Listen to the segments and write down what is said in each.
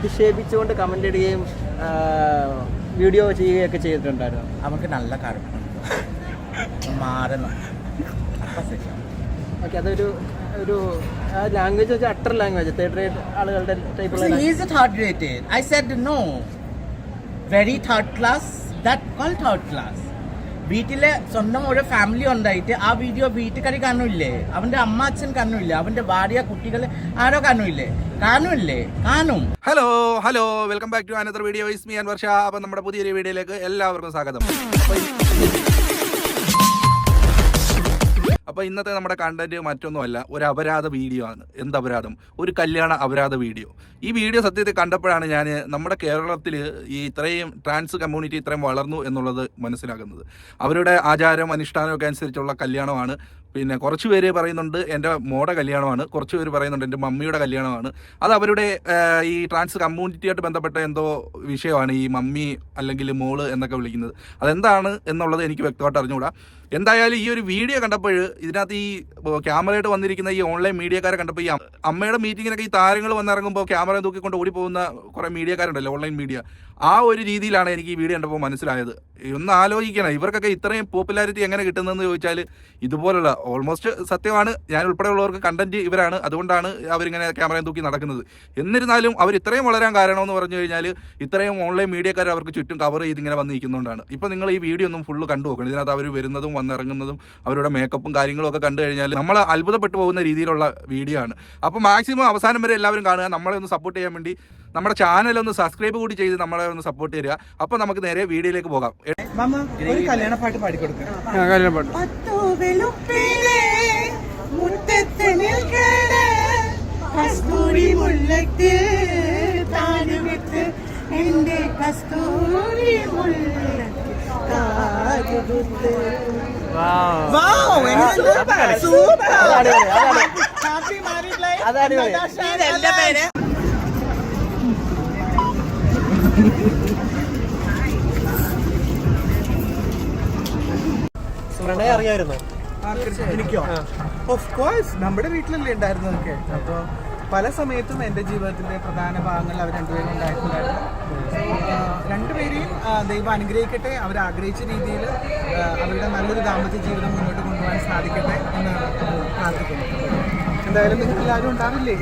അധിക്ഷേപിച്ചുകൊണ്ട് comment ഇടുകയും video ചെയ്യുകയൊക്കെ ചെയ്തിട്ടുണ്ടായിരുന്നു അവർക്ക് നല്ല കാര്യം മാറണം. ഓക്കെ അതൊരു ഒരു ലാംഗ്വേജ് വെച്ചാൽ അട്ടർ ലാംഗ്വേജ് തേർഡ് റേറ്റ് ആളുകളുടെ type he is a third rated. I said no. Very third class. വീട്ടിലെ സ്വന്തം ഒരു ഫാമിലി ഉണ്ടായിട്ട് ആ വീഡിയോ വീട്ടുകാരി കാണൂല്ലേ അവന്റെ അമ്മ അച്ഛൻ കാണൂല്ലേ അവന്റെ ഭാര്യ കുട്ടികൾ ആരോ കാണൂല്ലേ കാണൂല്ലേ കാണും. Hello hello welcome back to another video Varsha അപ്പൊ നമ്മുടെ പുതിയൊരു വീഡിയോയിലേക്ക് എല്ലാവർക്കും സ്വാഗതം. അപ്പോൾ ഇന്നത്തെ നമ്മുടെ കണ്ടന്റ് മറ്റൊന്നുമല്ല ഒരു അപരാധ വീഡിയോ ആണ്. എന്ത് അപരാധം ഒരു കല്യാണ അപരാധ വീഡിയോ ഈ വീഡിയോ സത്യത്തിൽ കണ്ടപ്പോഴാണ് ഞാൻ നമ്മുടെ കേരളത്തിൽ ഈ ഇത്രയും ട്രാൻസ് കമ്മ്യൂണിറ്റി ഇത്രയും വളർന്നു എന്നുള്ളത് മനസ്സിലാക്കുന്നത് അവരുടെ ആചാരം അനുഷ്ഠാനമൊക്കെ അനുസരിച്ചുള്ള കല്യാണമാണ് പിന്നെ കുറച്ച് പേര് പറയുന്നുണ്ട് എന്റെ മോടെ കല്യാണമാണ്. കുറച്ച് പേര് പറയുന്നുണ്ട് എന്റെ മമ്മിയുടെ കല്യാണമാണ്. അത് അവരുടെ ഈ ട്രാൻസ് കമ്മ്യൂണിറ്റിയായിട്ട് ബന്ധപ്പെട്ട എന്തോ വിഷയമാണ് ഈ മമ്മി അല്ലെങ്കിൽ മോൾ എന്നൊക്കെ വിളിക്കുന്നത്. അതെന്താണ് എന്നുള്ളത് എനിക്ക് വ്യക്തമായിട്ട് അറിഞ്ഞുകൂടാ. എന്തായാലും ഈ ഒരു വീഡിയോ കണ്ടപ്പോൾ ഇതിനകത്ത് ഈ ക്യാമറയായിട്ട് വന്നിരിക്കുന്ന ഈ ഓൺലൈൻ മീഡിയക്കാരെ കണ്ടപ്പോൾ ഈ അമ്മയുടെ മീറ്റിങ്ങിനൊക്കെ ഈ താരങ്ങൾ വന്നിറങ്ങുമ്പോൾ ക്യാമറ തൂക്കിക്കൊണ്ട് ഓടിപ്പോകുന്ന കുറേ മീഡിയക്കാരുണ്ടല്ലോ ഓൺലൈൻ മീഡിയ. ആ ഒരു രീതിയിലാണ് എനിക്ക് ഈ വീഡിയോ കണ്ടപ്പോൾ മനസ്സിലായത്. ഒന്ന് ആലോചിക്കണം ഇവർക്കൊക്കെ ഇത്രയും പോപ്പുലാരിറ്റി എങ്ങനെ കിട്ടുന്നതെന്ന് ചോദിച്ചാൽ ഇതുപോലുള്ള ഓൾമോസ്റ്റ് സത്യമാണ്. ഞാൻ ഉൾപ്പെടെയുള്ളവർക്ക് കണ്ടന്റ് ഇവരാണ്. അതുകൊണ്ടാണ് അവരിങ്ങനെ ക്യാമറയും തൂക്കി നടക്കുന്നത്. എന്നിരുന്നാലും അവർ ഇത്രയും വളരാൻ കാരണമെന്ന് പറഞ്ഞു കഴിഞ്ഞാൽ ഇത്രയും ഓൺലൈൻ മീഡിയക്കാർ അവർക്ക് ചുറ്റും കവർ ചെയ്ത് ഇങ്ങനെ വന്ന് നിൽക്കുന്നതുകൊണ്ടാണ് ഇപ്പം നിങ്ങൾ ഈ വീഡിയോ ഒന്നും ഫുള്ള് കണ്ടു നോക്കണം. ഇതിനകത്ത് അവർ വരുന്നതും വന്നിറങ്ങുന്നതും അവരുടെ മേക്കപ്പും കാര്യങ്ങളും ഒക്കെ കണ്ടു കഴിഞ്ഞാൽ നമ്മൾ അത്ഭുതപ്പെട്ടു പോകുന്ന രീതിയിലുള്ള വീഡിയോ ആണ്. അപ്പോൾ മാക്സിമം അവസാനം വരെ എല്ലാവരും കാണുക. നമ്മളെ ഒന്ന് സപ്പോർട്ട് ചെയ്യാൻ വേണ്ടി നമ്മുടെ ചാനൽ ഒന്ന് സബ്സ്ക്രൈബ് കൂടി ചെയ്ത് നമ്മളെ ഒന്ന് സപ്പോർട്ട് ചെയ്യുക അപ്പോൾ നമുക്ക് നേരെ വീഡിയോയിലേക്ക് പോകാം. മമ്മ ഒരു കല്യാണ പാട്ട് പാടിക്കൊടുക്കാം. കല്യാണപ്പാട്ട് പത്തു കസ്തൂരി മുല്ലയ്ക്ക് താരുവിത്ത് എന്റെ കസ്തൂരി മുല്ലയ്ക്ക് താരുവിത്ത് എന്റെ പേര്? പ്രണയം എനിക്കോ? ഓഫ് കോഴ്സ് നമ്മുടെ വീട്ടിലല്ലേ ഉണ്ടായിരുന്നതൊക്കെ. അപ്പോൾ പല സമയത്തും എന്റെ ജീവിതത്തിന്റെ പ്രധാന ഭാഗങ്ങൾ അവർ രണ്ടുപേരും ഉണ്ടായിട്ടുണ്ടായിരുന്നു. രണ്ടുപേരെയും ദൈവം അനുഗ്രഹിക്കട്ടെ അവർ ആഗ്രഹിച്ച രീതിയിൽ അവരുടെ നല്ലൊരു ദാമ്പത്യ ജീവിതം മുന്നോട്ട് കൊണ്ടുപോകാൻ സാധിക്കട്ടെ എന്ന് പ്രാർത്ഥിക്കുന്നു. എന്തായാലും നിങ്ങൾ എല്ലാവരും ഉണ്ടാവില്ലേ?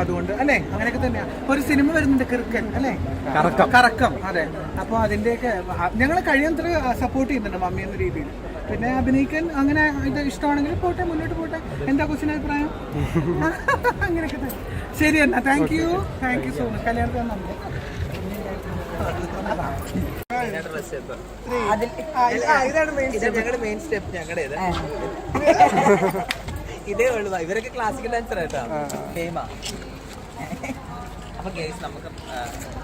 അതുകൊണ്ട് അല്ലെ? അങ്ങനെയൊക്കെ തന്നെയാണ് ഒരു സിനിമ വരുന്നുണ്ട് കിറുക്കൻ അല്ലെ? കറക്കം. കറക്കം. അതെ. അപ്പൊ അതിന്റെയൊക്കെ ഞങ്ങൾ കഴിയുന്നത്ര സപ്പോർട്ട് ചെയ്യുന്നുണ്ട് മമ്മി എന്ന രീതിയിൽ. പിന്നെ അഭിനയിക്കാൻ അങ്ങനെ ഇത് ഇഷ്ടമാണെങ്കിൽ പോട്ടെ മുന്നോട്ട് പോട്ടെ. എന്താ കൊച്ചിന് അഭിപ്രായം? അങ്ങനെയൊക്കെ തന്നെ. ശരി എന്നാ. Thank you thank you so much കല്യാണത്തിന് നന്ദി ഇതാണ് മെയിൻ ഞങ്ങളുടെ മെയിൻ സ്റ്റെപ്പ് ഞങ്ങളുടേത്. ഇതേ ഉള്ളു. ഇവരൊക്കെ ക്ലാസിക്കൽ ഡാൻസർ ആയിട്ടാണ് ഫേമ അപ്പൊ ഗേസ് നമുക്ക്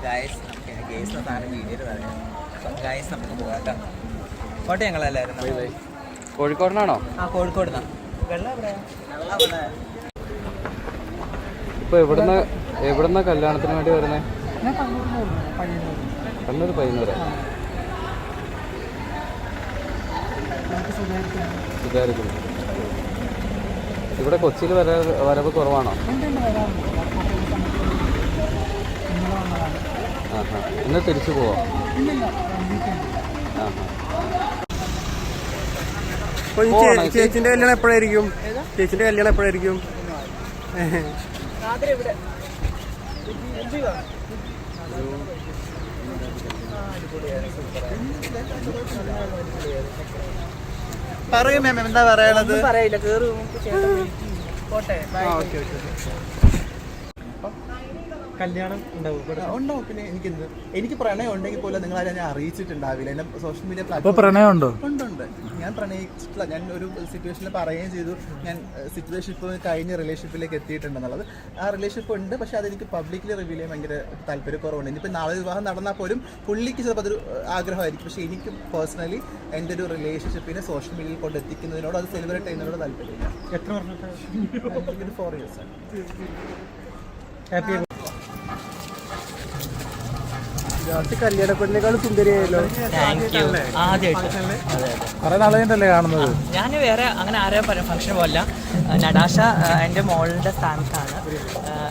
ഗായസ് നമുക്ക് ഗേസ് താരം വീഡിയോയിൽ പറയാം. ഗായസ് നമുക്ക് പോകാം കേട്ടോ. കോട്ടെ ഞങ്ങളല്ലായിരുന്നു കോഴിക്കോടിനാണോ? ആ കോഴിക്കോട് ഇപ്പൊ എവിടുന്ന എവിടുന്ന കല്യാണത്തിന് വേണ്ടി വരുന്നേ? കണ്ണൂർ പയ്യന്നൂര്. സുധാരിക്കുന്നു ഇവിടെ കൊച്ചിയിൽ വര വരവ് കുറവാണോ? ആഹാ. ഇന്ന് തിരിച്ചു പോവാം? ആ? ചേച്ചിന്റെ കല്യാണം എപ്പോഴായിരിക്കും? ചേച്ചിന്റെ കല്യാണം എപ്പോഴായിരിക്കും? പറയൂ മാം എന്താ പറയാനുള്ളത് പറയില്ല. കേറി പോട്ടെ ഓക്കെ ഓക്കെ. കല്യാണം ഉണ്ടാവും. പിന്നെ എനിക്ക് എന്ത് എനിക്ക് പ്രണയം ഉണ്ടെങ്കിൽ പോലും നിങ്ങൾ അതിനെ അറിയിച്ചിട്ടുണ്ടാവില്ല. എന്നെ സോഷ്യൽ മീഡിയ പ്രണയം ഉണ്ടോ ഉണ്ടുണ്ട് ഞാൻ പ്രണയിച്ചിട്ടില്ല. ഞാൻ ഒരു സിറ്റുവേഷനിൽ പറയുകയും ചെയ്തു. ഞാൻ സിറ്റുവേഷൻ ഇപ്പോൾ കഴിഞ്ഞ റിലേഷൻഷിപ്പിലേക്ക് എത്തിയിട്ടുണ്ടെന്നുള്ളത്. ആ റിലേഷൻഷിപ്പ് ഉണ്ട് പക്ഷെ അതെനിക്ക് പബ്ലിക്കിൽ റിവീൽ ചെയ്യാൻ ഭയങ്കര താല്പര്യക്കുറവുണ്ട്. ഇനിയിപ്പോൾ നാളെ വിവാഹം നടന്നാൽ പോലും പുള്ളിക്ക് ചിലപ്പോൾ അതൊരു ആഗ്രഹമായിരിക്കും. പക്ഷെ എനിക്ക് പേഴ്സണലി എന്റെ ഒരു റിലേഷൻഷിപ്പിനെ സോഷ്യൽ മീഡിയയിൽ കൊണ്ട് എത്തിക്കുന്നതിനോട് അത് സെലിബ്രേറ്റ് ചെയ്യുന്നതിനോട് താല്പര്യമില്ല. എത്ര ഒരു ഫോർ ഇയേഴ്സ് ആണ്. ഹാപ്പി ലാസ്റ്റ് കല്യാണ പെണ്ണിനേക്കാൾ സുന്ദരിയായല്ലോ. ആദ്യമായിട്ട്. കുറെ നാളെ കഴിഞ്ഞിട്ടല്ലേ കാണുന്നത്? ഞാൻ വേറെ അങ്ങനെ ആരെയും പറയാം ഫംഗ്ഷൻ പോലല്ല. നടാശ എന്റെ എന്റെ മോളുടെ സ്ഥാനത്താണ്.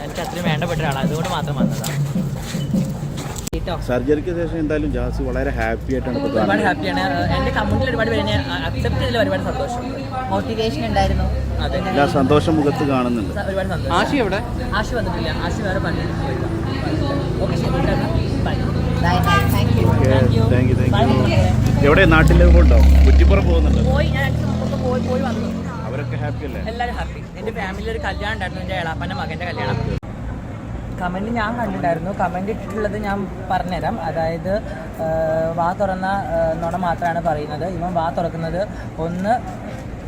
എനിക്ക് അത്രയും വേണ്ടപ്പെട്ട ഒരാളാണ്. അതുകൊണ്ട് മാത്രം വന്നതാണ് കേട്ടോ? സർജറിക്ക് ശേഷം എന്തായാലും ജാസ് വളരെ ഹാപ്പി ആയിട്ടാണ് ഒരുപാട് ഹാപ്പിയാണ് എന്റെ കമ്മ്യൂണിറ്റിയിൽ ഒരുപാട് പേര് അക്സെപ്റ്റ് ചെയ്തതിൽ ഒരുപാട് സന്തോഷം. മോട്ടിവേഷൻ ഉണ്ടായിരുന്നു. എല്ലാ സന്തോഷം മുഖത്ത് കാണുന്നുണ്ട്. ആശി എവിടെ? ആശി വന്നിട്ടില്ല. ആശി വേറെ എവിടെ? നാട്ടിലെ ഉണ്ടോ കുറ്റിപ്പുറം പോകുന്നുണ്ട്? പോയി ഞാൻ അഞ്ച് പോയി പോയി വന്നു. അവരൊക്കെ ഹാപ്പി അല്ലേ? എല്ലാവരും ഹാപ്പി എന്റെ ഫാമിലിയിൽ ഒരു കല്യാണം ഉണ്ടായിരുന്നു എന്റെ ഏളാപ്പന്റെ മകന്റെ കല്യാണം. കമന്റ് ഞാൻ കണ്ടിട്ടുണ്ടായിരുന്നു. കമന്റ് ഇട്ടിട്ടുള്ളത് ഞാൻ പറഞ്ഞുതരാം. അതായത് വാ തുറന്ന നുണ മാത്രമാണ് പറയുന്നത്. ഇവൻ വാ തുറക്കുന്നത് ഒന്ന്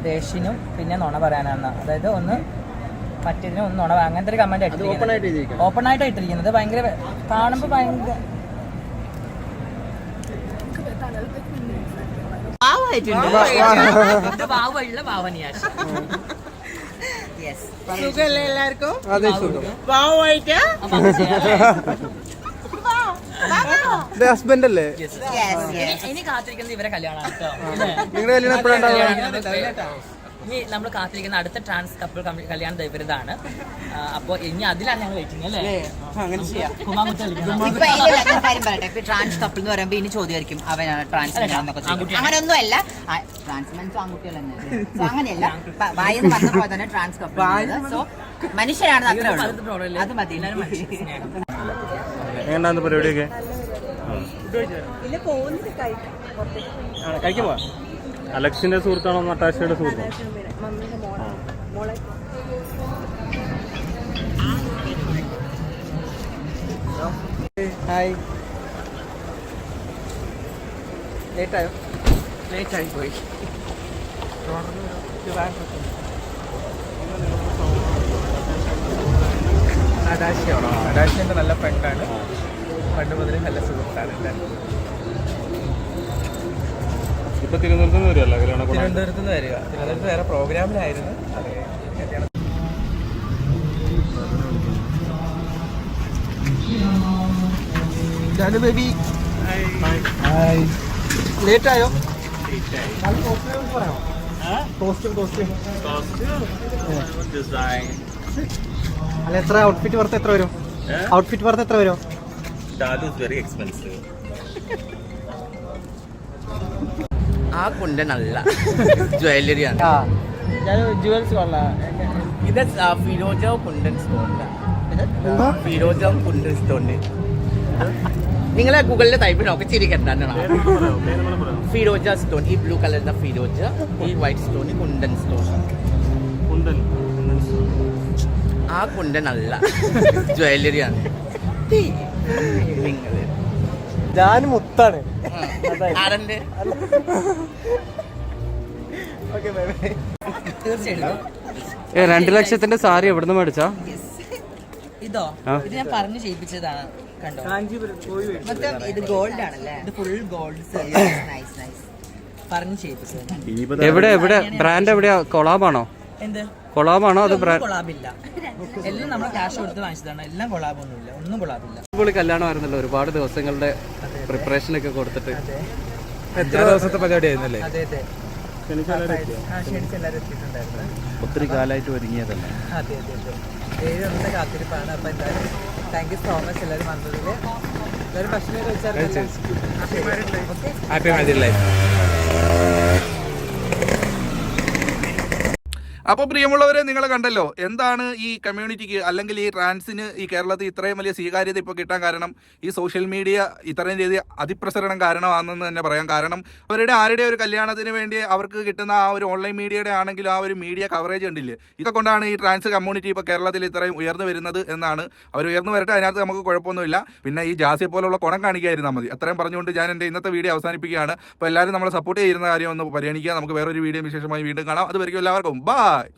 ദേഷ്യനും പിന്നെ നുണ പറയാനാണ്. അതായത് ഒന്ന് മറ്റേതിനും ഒന്ന് നുണ അങ്ങനത്തെ ഒരു കമന്റ് ആയിട്ട്. ഓപ്പൺ ആയിട്ട് ഇട്ടിരിക്കുന്നത്. ഭയങ്കര കാണുമ്പോൾ ഭയങ്കര എല്ലാവർക്കും? എന്റെ ഹസ്ബൻഡ് അല്ലേ ഇനി കാത്തിരിക്കുന്നത് ഇവരെ കല്യാണമാണ് കേട്ടോ നിങ്ങളുടെ കല്യാണം എപ്പോഴാണ് ഇനി നമ്മൾ കാത്തിരിക്കുന്ന അടുത്ത ട്രാൻസ് കപ്പിൾ കല്യാണം ഇവരതാണ്. അപ്പോ ഇനി അതിലാണ് ഞങ്ങൾ വെയിറ്റിംഗ് അല്ലേ? പറയട്ടെ. ഇപ്പൊ ട്രാൻസ് കപ്പിൾ എന്ന് പറയുമ്പോ ഇനി ചോദ്യമായിരിക്കും അവനാണ് ട്രാൻസ് അങ്ങനെയൊന്നും അല്ല ട്രാൻസ് മെൻസ് ആൺകുട്ടികൾ തന്നെ. അങ്ങനെയല്ല. വായെന്ന് പറഞ്ഞപ്പോൾ തന്നെ ട്രാൻസ് കപ്പിൾ സോ മനുഷ്യരാണ് അത്രേ അത് ഉള്ളൂ അത് മതി. എങ്ങനെയാണ് പരിപാടിയൊക്കെ കഴിക്കാൻ പോവാ അലക്സിന്റെ സുഹൃത്താണോ നട്ടാശയുടെ സുഹൃത്താണോ ഹായ്. ലേറ്റായോ? ലേറ്റായി ആയി പോയി അടാശിയാണോ അടാശിന്റെ നല്ല ഫ്രണ്ടാണ് പണ്ട് മുതലേ നല്ല സുഹൃത്താണ് ഇപ്പൊ തിരുവനന്തപുരത്ത് നിന്ന് കല്യാണ തിരുവനന്തപുരത്ത് നിന്ന് വരിക തിരുവനന്തപുരത്ത് വേറെ പ്രോഗ്രാമിലായിരുന്നു. അത് കല്യാണം. ജാനു ബേബി. ലേറ്റ് ആയോ അല്ല എത്ര ഔട്ട്ഫിറ്റ് വർത്ത് എത്ര വരും? ഔട്ട്ഫിറ്റ് വർത്ത് എത്ര വരും? വെരി എക്സ്പെൻസീവ് ആ കുണ്ട നല്ല ജ്വല്ലറിയാണ് ആ ഞാൻ ജുവൽസ് ഇത് ഫിരോജ കുണ്ടൻ സ്റ്റോണിലാണ് ഫിരോജ കുണ്ടൻ സ്റ്റോണിന് നിങ്ങളെ ഗൂഗിളിലെ ടൈപ്പ് നോക്കി ചിരിക്കണ്ടാണ് ഫിരോജ സ്റ്റോൺ ഈ ബ്ലൂ കളറിന്റെ ഫിരോജ ഈ വൈറ്റ് സ്റ്റോൺ കുണ്ടൻ. സ്റ്റോൺ ആ കുണ്ടൻ അല്ല ജ്വല്ലറിയാണ് ഞാൻ മുത്താണ്. ആരന്റെ ഓക്കെ ബൈ ബൈ. തീർച്ചയായിട്ടും. രണ്ട് ലക്ഷത്തിന്റെ സാരി എവിടുന്ന് മേടിച്ചാ? ഇതോ? ഇത് ഞാൻ പറഞ്ഞു ചെയ്യിപ്പിച്ചതാണ്. കണ്ടോ? മൊത്തം ഇത് ഗോൾഡ് ആണല്ലേ ഇത് ഫുൾ ഗോൾഡ് നൈസ് നൈസ് പറഞ്ഞു ചെയ്യിപ്പിച്ചത് എവിടെ എവിടെ? ബ്രാൻഡ് എവിടെയാ? കൊളാബാണോ എന്ത്? കൊളാബാണോ അത് കൊളാബില്ല. എല്ലാം നമ്മൾ ക്യാഷ് കൊടുത്ത് വാങ്ങിച്ചതാണ്. എല്ലാം കൊളാബൊന്നുമില്ല. ഒന്നും കൊളാബില്ല. അടിപൊളി കല്യാണമായിരുന്നല്ലോ ഒരുപാട് ദിവസങ്ങളുടെ പ്രിപ്പറേഷൻ ഒക്കെ കൊടുത്തിട്ട്. എത്ര ദിവസത്തെ പരിപാടി ആയിരുന്നല്ലേ? അതെ അതെ. ഒത്തിരി കാലമായിട്ട് ഒരുങ്ങിയതല്ലേ? അതെ അതെ അതെ. ഏഴ് ദിവസത്തെ കാത്തിരിപ്പാണ്. അപ്പൊ എന്തായാലും താങ്ക് യു സോ മച്ച് എല്ലാവരും വന്നതിൽ എല്ലാവരും ഭക്ഷണം കഴിച്ചാൽ ഹാപ്പി മാരേജ് ലൈഫ് അപ്പോൾ പ്രിയമുള്ളവരെ നിങ്ങൾ കണ്ടല്ലോ എന്താണ് ഈ കമ്മ്യൂണിറ്റിക്ക് അല്ലെങ്കിൽ ഈ ട്രാൻസിന് ഈ കേരളത്തിൽ ഇത്രയും വലിയ സ്വീകാര്യത ഇപ്പോൾ കിട്ടാൻ കാരണം? ഈ സോഷ്യൽ മീഡിയ ഇത്രയും രീതി അതിപ്രസരണം കാരണമാണെന്ന് തന്നെ പറയാം കാരണം. അവരുടെ ആരുടെ ഒരു കല്യാണത്തിന് വേണ്ടി അവർക്ക് കിട്ടുന്ന ആ ഒരു ഓൺലൈൻ മീഡിയയുടെ ആണെങ്കിലും ആ ഒരു മീഡിയ കവറേജ് ഉണ്ടില്ലേ? ഇതൊക്കെ കൊണ്ടാണ് ഈ ട്രാൻസ് കമ്മ്യൂണിറ്റി ഇപ്പോൾ കേരളത്തിൽ ഇത്രയും ഉയർന്നു വരുന്നത് എന്നാണ് അവർ ഉയർന്നു വരട്ടെ അതിനകത്ത് നമുക്ക് കുഴപ്പമൊന്നുമില്ല. പിന്നെ ഈ ജാസിയെ പോലുള്ള കുണം കാണിക്കാതിരുന്നാൽ മതി. അത്രയും പറഞ്ഞുകൊണ്ട് ഞാൻ എന്റെ ഇന്നത്തെ വീഡിയോ അവസാനിപ്പിക്കുകയാണ്. അപ്പോൾ എല്ലാവരും നമ്മളെ സപ്പോർട്ട് ചെയ്യുന്ന കാര്യം ഒന്ന് പരിഗണിക്കുക. നമുക്ക് വേറൊരു വീഡിയോ വിശേഷമായി വീണ്ടും കാണാം. അതുവരെയും എല്ലാവർക്കും. Bye God.